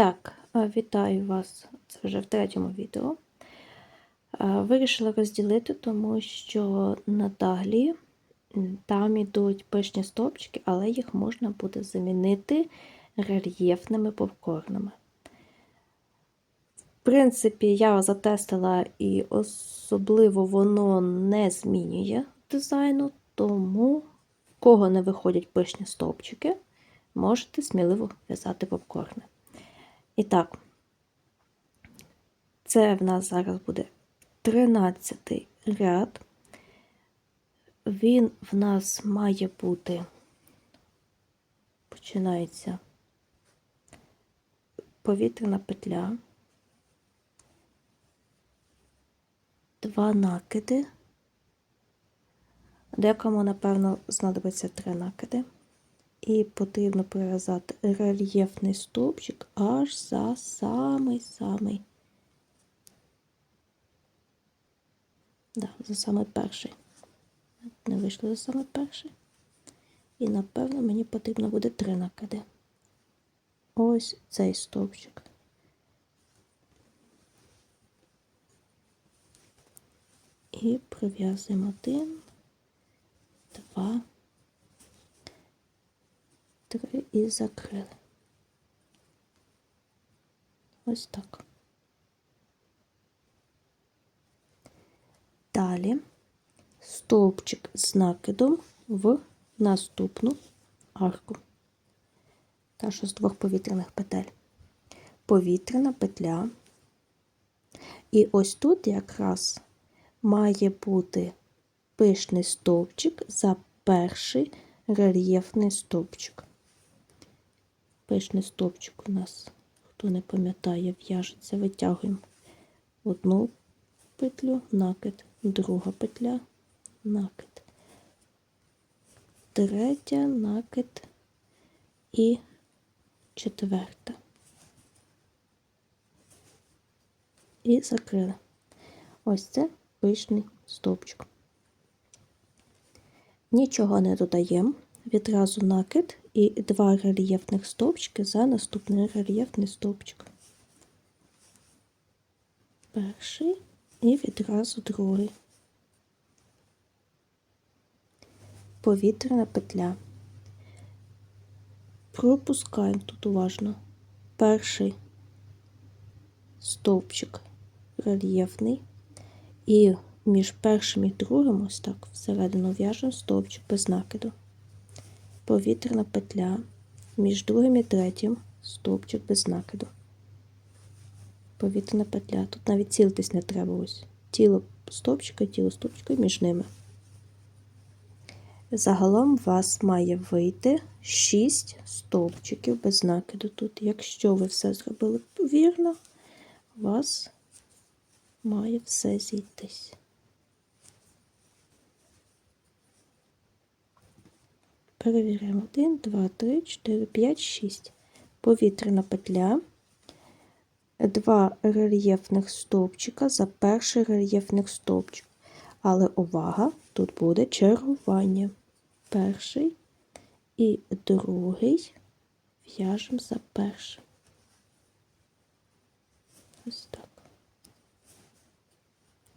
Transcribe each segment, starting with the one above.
Так, е, вітаю вас. Це вже в третьому відео. Е, Вирішила розділити, тому що надалі там ідуть пишні стовпчики, але їх можна буде замінити рельєфними попкорнами. В принципі, я затестила і особливо воно не змінює дизайну, тому в кого не виходять пишні стовпчики, можете сміливо в'язати попкорни. І так, це в нас зараз буде 13 ряд. Він в нас має бути, починається повітряна петля, два накиди. Декому, напевно, знадобиться три накиди. І потрібно прив'язати рельєфний стовпчик аж за самий-самий. Да, за саме перший. Не вийшло за саме перший. І, напевно, мені потрібно буде три накиди. Ось цей стовпчик. І прив'язуємо один, два, три і закрили. Ось так. Далі стовпчик з накидом в наступну арку. Та що з двох повітряних петель. Повітряна петля. І ось тут якраз має бути пишний стовпчик за перший рельєфний стовпчик. Пишний стовпчик у нас, хто не пам'ятає, в'яжеться, витягуємо одну петлю, накид, друга петля, накид, третя, накид і четверта. І закрили. Ось це пишний стовпчик. Нічого не додаємо. Відразу накид і два рельєфних стовпчики за наступний рельєфний стовпчик. Перший і відразу другий. Повітряна петля. Пропускаємо тут уважно. Перший стовпчик рельєфний. І між першим і другим, ось так, всередину в'яжемо стовпчик без накиду. Повітряна петля. Між другим і третім стовпчик без накиду. Повітряна петля. Тут навіть цілитись не треба ось. Тіло стовпчика, тіло стовпчика між ними. Загалом у вас має вийти 6 стовпчиків без накиду. Тут, якщо ви все зробили вірно, у вас має все зійтись. Перевіряємо 1, 2, 3, 4, 5, 6. Повітряна петля. Два рельєфних стовпчика за перший рельєфних стовпчик. Але увага, тут буде чергування. Перший і другий в'яжемо за першим. Ось так.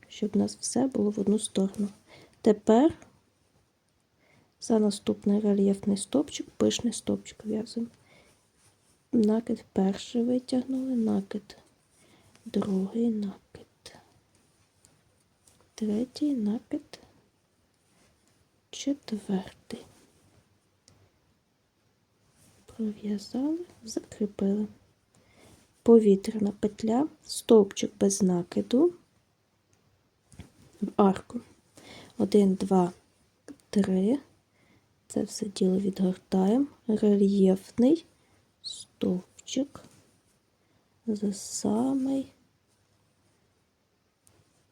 Щоб у нас все було в одну сторону. Тепер за наступний рельєфний стовпчик, пишний стовпчик в'язуємо. Накид перший витягнули, накид, другий накид, третій накид, четвертий. Пров'язали, закріпили. Повітряна петля, стовпчик без накиду в арку. Один, два, три. Це все діло відгортаємо. Рельєфний стовпчик за самий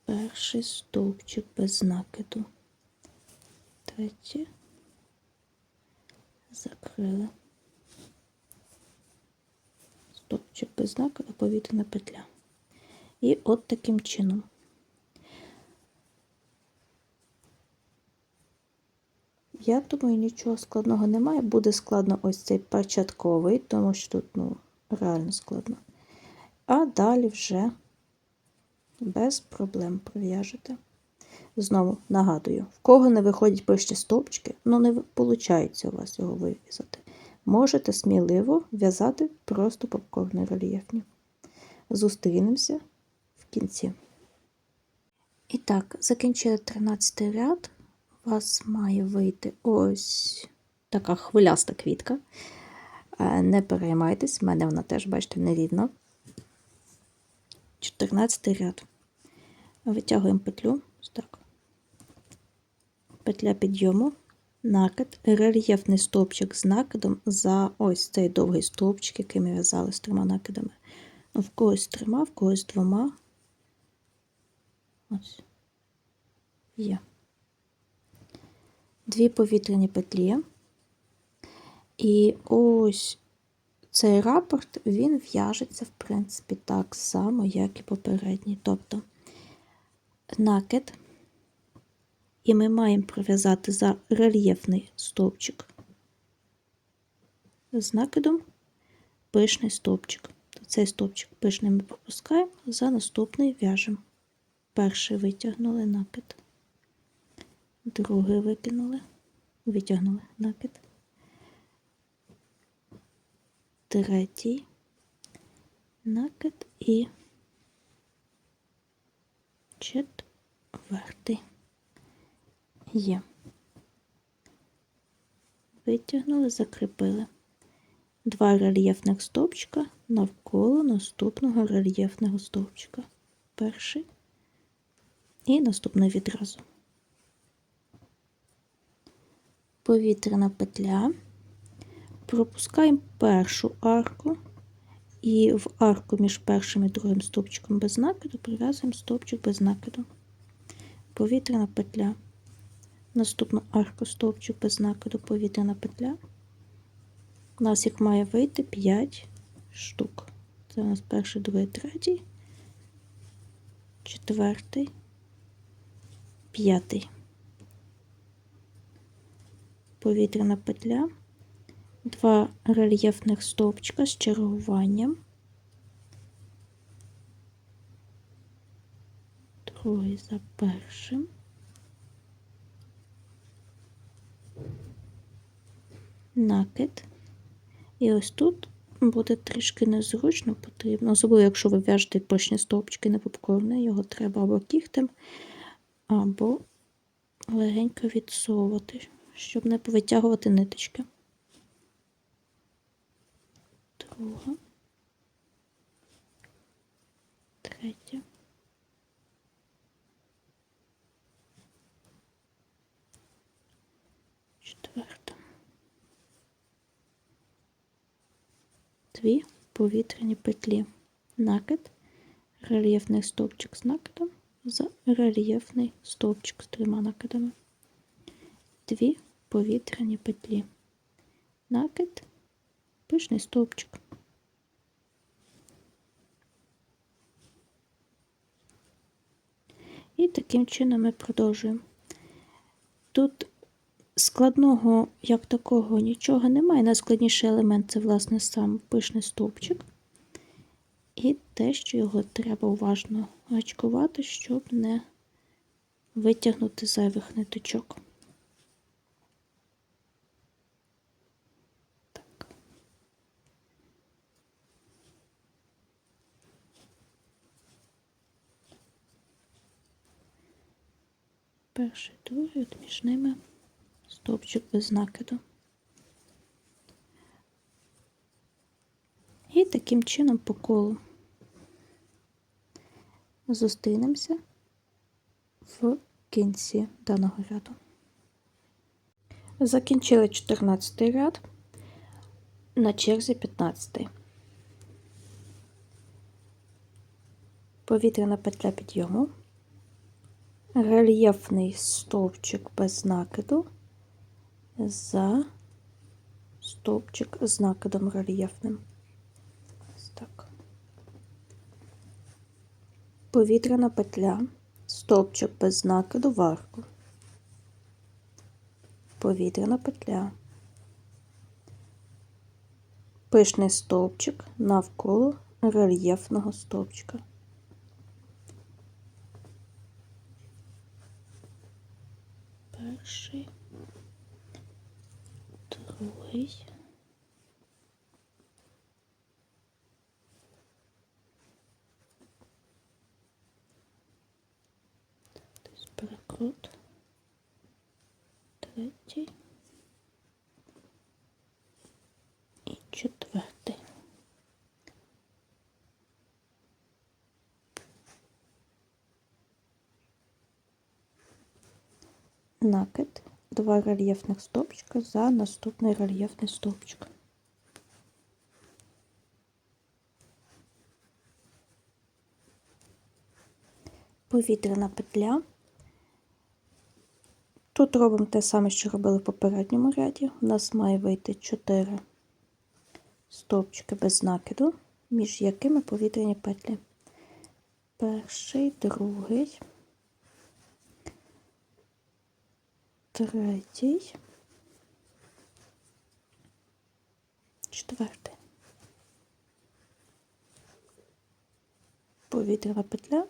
перший стовпчик без накиду. Третє. Закрили. Стовпчик без накиду, повітряна петля. І от таким чином. Я думаю, нічого складного немає. Буде складно ось цей початковий, тому що тут ну, реально складно. А далі вже без проблем пров'яжете. Знову нагадую, в кого не виходять пишні стовпчики, ну не виходить у вас його вив'язати. Можете сміливо в'язати просто попкорни рельєфні. Зустрінемося в кінці. І так, закінчили 13 ряд. У вас має вийти ось така хвиляста квітка. Е, Не переймайтесь, в мене вона теж, бачите, нерівна. 14 ряд. Витягуємо петлю. Так. Петля підйому, накид, рельєфний стовпчик з накидом за ось цей довгий стовпчик, який ми в'язали з трьома накидами. В когось трьома, в когось двома. Ось. Є. Дві повітряні петлі. І ось цей рапорт, він в'яжеться, в принципі, так само, як і попередній. Тобто накид, і ми маємо пров'язати за рельєфний стовпчик з накидом пишний стовпчик. Цей стовпчик пишний ми пропускаємо, за наступний в'яжемо. Перший витягнули накид, другий викинули, витягнули накид. Третій накид і четвертий. Є. Витягнули, закріпили. Два рельєфних стовпчика навколо наступного рельєфного стовпчика. Перший і наступний відразу. Повітряна петля. Пропускаємо першу арку і в арку між першим і другим стовпчиком без накиду прив'язуємо стовпчик без накиду. Повітряна петля. Наступну арку стовпчик без накиду, повітряна петля. У нас їх має вийти 5 штук. Це у нас перший, другий, третій, четвертий, п'ятий. Повітряна петля два рельєфних стовпчика з чергуванням. Другий за першим. Накид. І ось тут буде трішки незручно потрібно, особливо, якщо ви в'яжете пишні стовпчики на попкорни, його треба або кігтем, або легенько відсовувати, щоб не повитягувати ниточки друга, третя, четверта. Дві повітряні петлі. Накид, рельєфний стовпчик з накидом, за рельєфний стовпчик з трьома накидами. Дві повітряні петлі. Накид, пишний стовпчик. І таким чином ми продовжуємо. Тут складного, як такого, нічого немає. Найскладніший елемент це, власне, сам пишний стовпчик. І те, що його треба уважно гачкувати, щоб не витягнути зайвих ниточок. Перший, другий, от між ними стовпчик без накиду. І таким чином по колу зустрінемося в кінці даного ряду. Закінчили 14 ряд, на черзі 15. Повітряна петля підйому, рельєфний стовпчик без накиду за стовпчик з накидом рельєфним. Ось так. Повітряна петля, стовпчик без накиду в арку. Повітряна петля. пишний стовпчик навколо рельєфного стовпчика. Перший, другий. Десь перекрут. Третій. І четвертий. Накид. Два рельєфних стовпчика за наступний рельєфний стовпчик. Повітряна петля. Тут робимо те саме, що робили в попередньому ряді. У нас має вийти 4 стовпчики без накиду, між якими повітряні петлі. Перший, другий, третій, четвертий. Повітряна петля.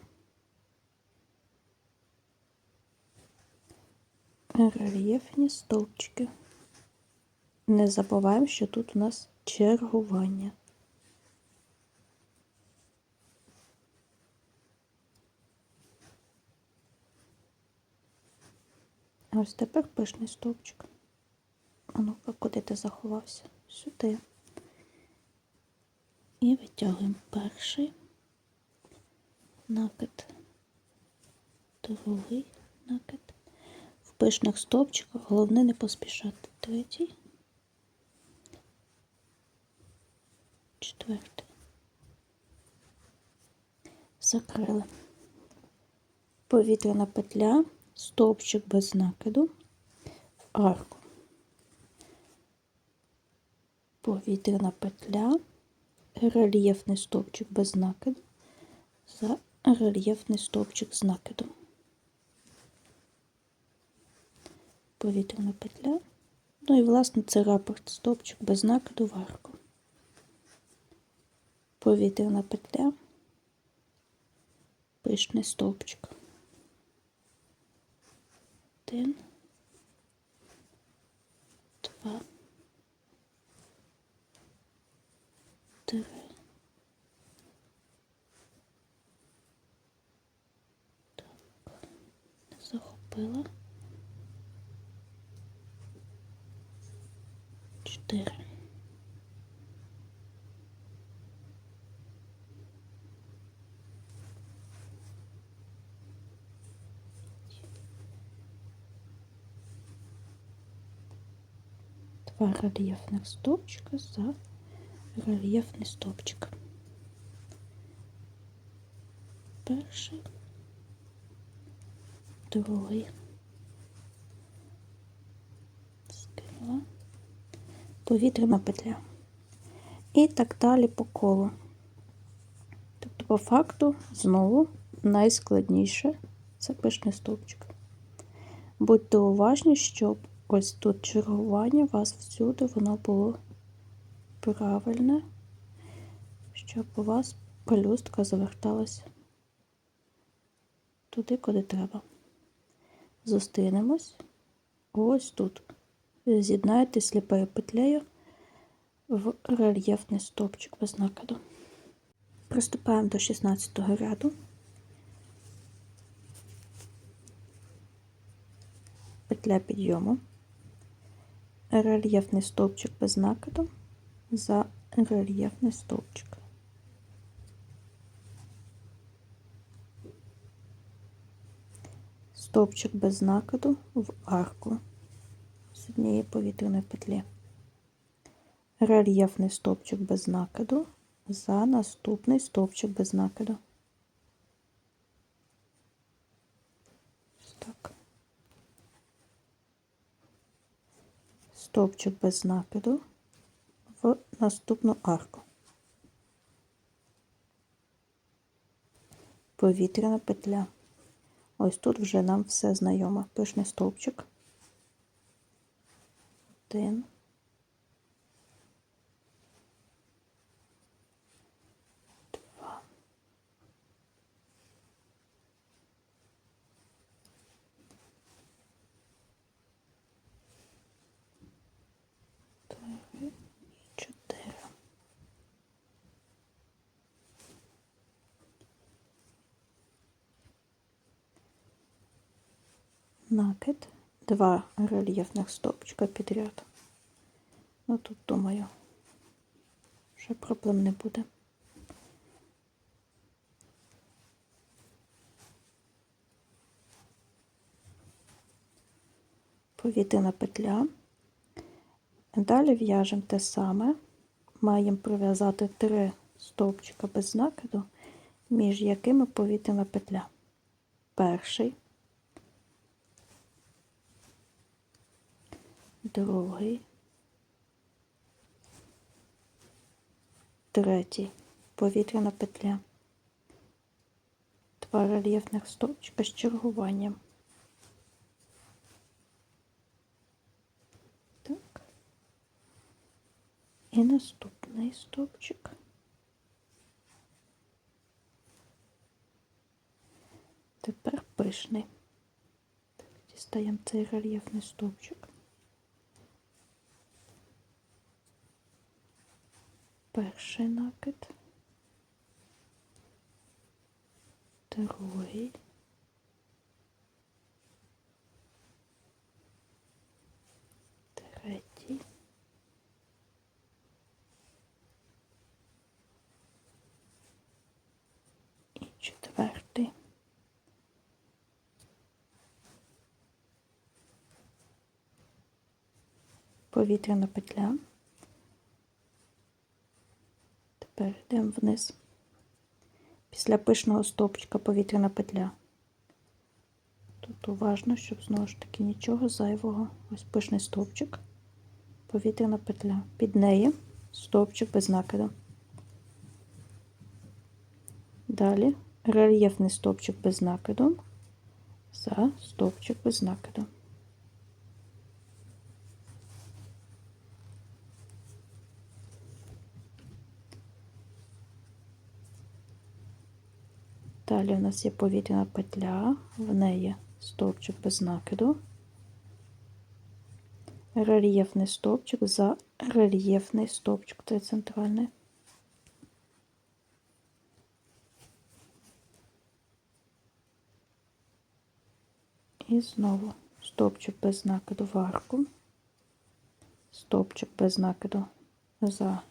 Рельєфні стовпчики. Не забуваємо, що тут у нас чергування. Ось тепер пишний стовпчик. А ну-ка, куди ти заховався? Сюди. І витягуємо перший накид, другий накид. В пишних стовпчиках головне не поспішати. Третій. Четвертий. Закрили. Повітряна петля, стовпчик без накиду, в арку. Повітряна петля, рельєфний стовпчик без накиду, за рельєфний стовпчик з накидом. Повітряна петля. Ну і, власне, це рапорт стовпчик без накиду в арку. Повітряна петля, пишний стовпчик. Один, два, три. Так, захопила. Чотири. Два рельєфних стовпчика за рельєфний стовпчик. Перший, другий. Скинула. Повітряна петля. І так далі по колу. Тобто, по факту, знову найскладніше це пишний стовпчик. Будьте уважні, щоб ось тут чергування вас всюди воно було правильне, щоб у вас пелюстка заверталася туди, куди треба. Зустрінемось ось тут. З'єднаєте сліпою петлею в рельєфний стовпчик без накиду. Приступаємо до 16 ряду. Петля підйому, рельєфний стовпчик без накиду за рельєфний стовпчик. Стовпчик без накиду в арку з однієї повітряної петлі. Рельєфний стовпчик без накиду за наступний стовпчик без накиду. Ось Так. Стовпчик без напіду в наступну арку. Повітряна петля. Ось тут вже нам все знайомо. Пишний стовпчик. Один. накид, два рельєфних стовпчика підряд. Ну тут, думаю, вже проблем не буде. Повітряна петля. Далі в'яжемо те саме. Маємо пров'язати три стовпчика без накиду, між якими повітряна петля. Перший, другий, третій повітряна петля. Два рельєфних стовпчика з чергуванням. Так. І наступний стовпчик. Тепер пишний. Дістаємо цей рельєфний стовпчик. Перший накид. Другий. Третій. І четвертий. Повітряна петля. Тепер йдемо вниз. Після пишного стовпчика повітряна петля. Тут уважно, щоб знову ж таки нічого зайвого. Ось пишний стовпчик, повітряна петля. Під неї стовпчик без накиду. Далі рельєфний стовпчик без накиду за стовпчик без накиду. Далі у нас є повітряна петля, в неї стовпчик без накиду, рельєфний стовпчик за рельєфний стовпчик, це центральний. І знову стовпчик без накиду в арку, стовпчик без накиду за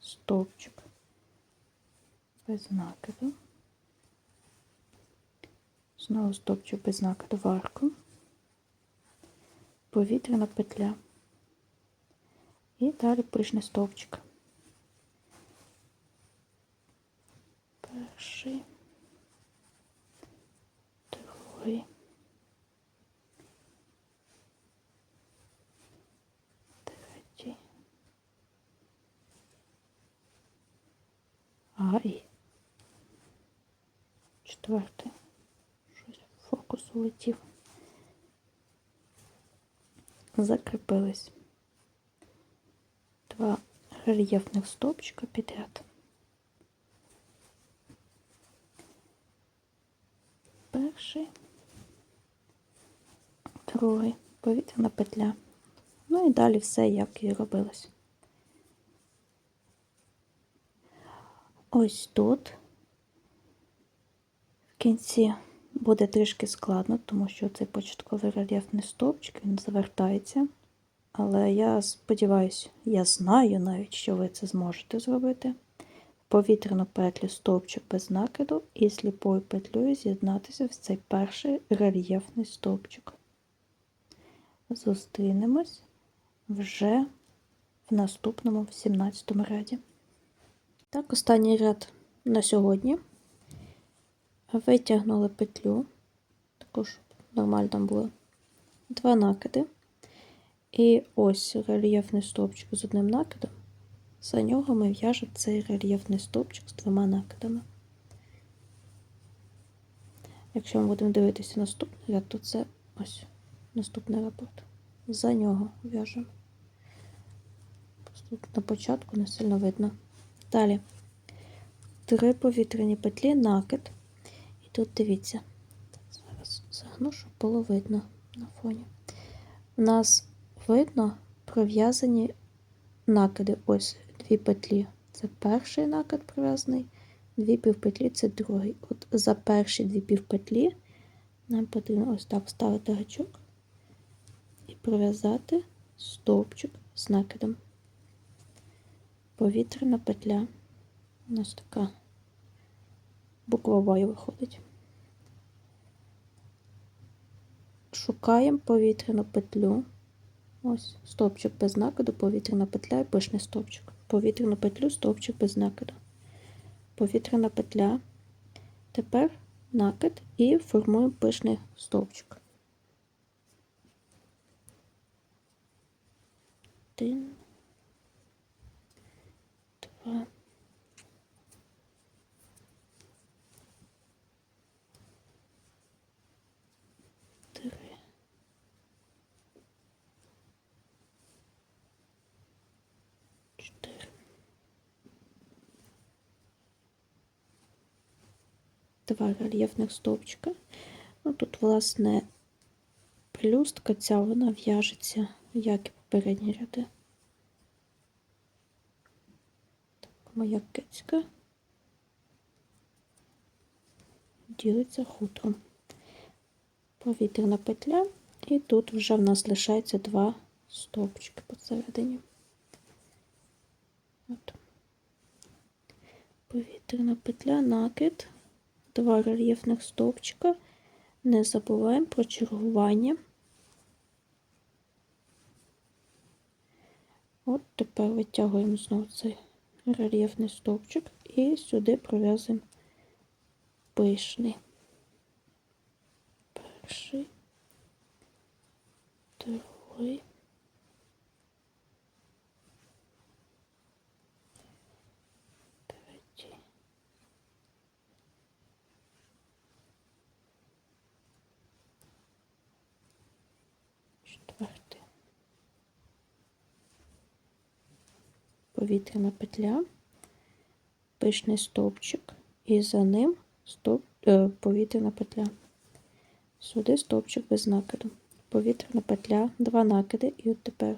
стовпчик без накиду. Знову стопчик без накиду в повітряна петля. І далі пишний стовпчик. Перший, другий, третій. А і. Четвертий фокус улетів. Закріпились два рельєфних стовпчика підряд. Перший, другий, повітряна петля. Ну і далі все, як і робилось. Ось тут в кінці буде трішки складно, тому що цей початковий рельєфний стовпчик він завертається. Але я сподіваюся, я знаю навіть, що ви це зможете зробити. Повітряну петлю стовпчик без накиду і сліпою петлею з'єднатися в цей перший рельєфний стовпчик. Зустрінемось вже в наступному, в 17 ряді. Так, останній ряд на сьогодні витягнули петлю, також нормально було два накиди. І ось рельєфний стовпчик з одним накидом. За нього ми в'яжемо цей рельєфний стовпчик з двома накидами. Якщо ми будемо дивитися наступний ряд, то це ось наступний рапорт. За нього в'яжемо. Тут на початку не сильно видно. Далі три повітряні петлі, накид. Тут дивіться, зараз загну, щоб було видно на фоні. У нас видно пров'язані накиди. Ось дві петлі. Це перший накид пров'язаний, дві півпетлі це другий. От за перші дві півпетлі нам потрібно ось так вставити гачок і пров'язати стовпчик з накидом. Повітряна петля. У нас така буквовою виходить. Шукаємо повітряну петлю. Ось стовпчик без накиду, повітряна петля і пишний стовпчик. Повітряну петлю, стовпчик без накиду. Повітряна петля. Тепер накид і формуємо пишний стовпчик. Один, два, три, чотири. Два рельєфних стовпчика. Ну, тут, власне, пелюстка ця вона в'яжеться, як і попередні ряди. Так, моя кицька ділиться хутром. Повітряна петля, і тут вже в нас лишається два стовпчики посередині. От. Повітряна петля, накид, два рельєфних стовпчика. Не забуваємо про чергування. От тепер витягуємо знову цей рельєфний стовпчик і сюди пров'язуємо пишний. Перший, другий. Третій. Четвертий. Повітряна петля, пишний стовпчик і за ним стовп, е, повітряна петля. Сюди стовпчик без накиду. Повітряна петля, два накиди, і от тепер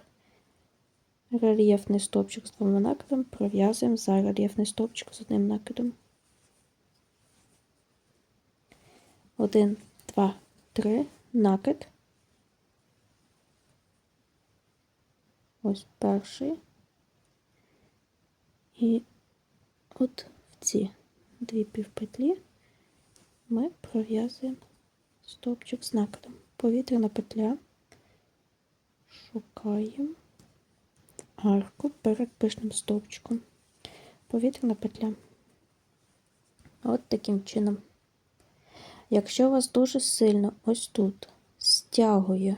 рельєфний стовпчик з двома накидами пров'язуємо за рельєфний стовпчик з одним накидом. Один, два, три, накид. Ось перший. І от в ці дві півпетлі ми пров'язуємо стовпчик з накидом. Повітряна петля, шукаємо арку перед пишним стовпчиком. Повітряна петля. От таким чином. Якщо у вас дуже сильно ось тут стягує,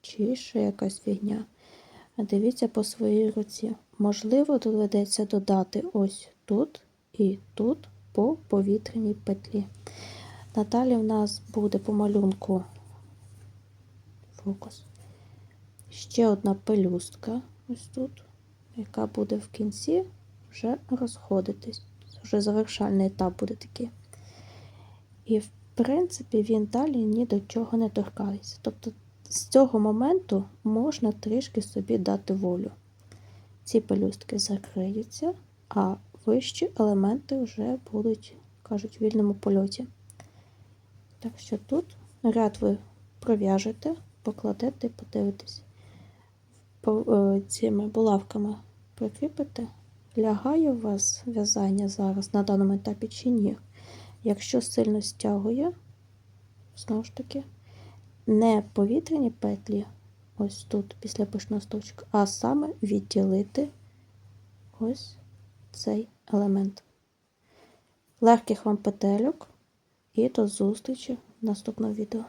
чи ще якась фігня, дивіться по своїй руці. Можливо, доведеться додати ось тут і тут по повітряній петлі. Надалі в нас буде по малюнку фокус. Ще одна пелюстка, ось тут, яка буде в кінці вже розходитись. Вже завершальний етап буде такий. І, в принципі, він далі ні до чого не торкається. Тобто, з цього моменту можна трішки собі дати волю. Ці пелюстки закриються, а вищі елементи вже будуть, кажуть, в вільному польоті. Так що тут ряд ви пров'яжете, покладете і подивитесь. Цими булавками прикріпите. Лягає у вас в'язання зараз на даному етапі чи ні. Якщо сильно стягує, знову ж таки, не повітряні петлі, ось тут, після пишного стовчика, а саме відділити ось цей елемент. Легких вам петельок і до зустрічі в наступному відео.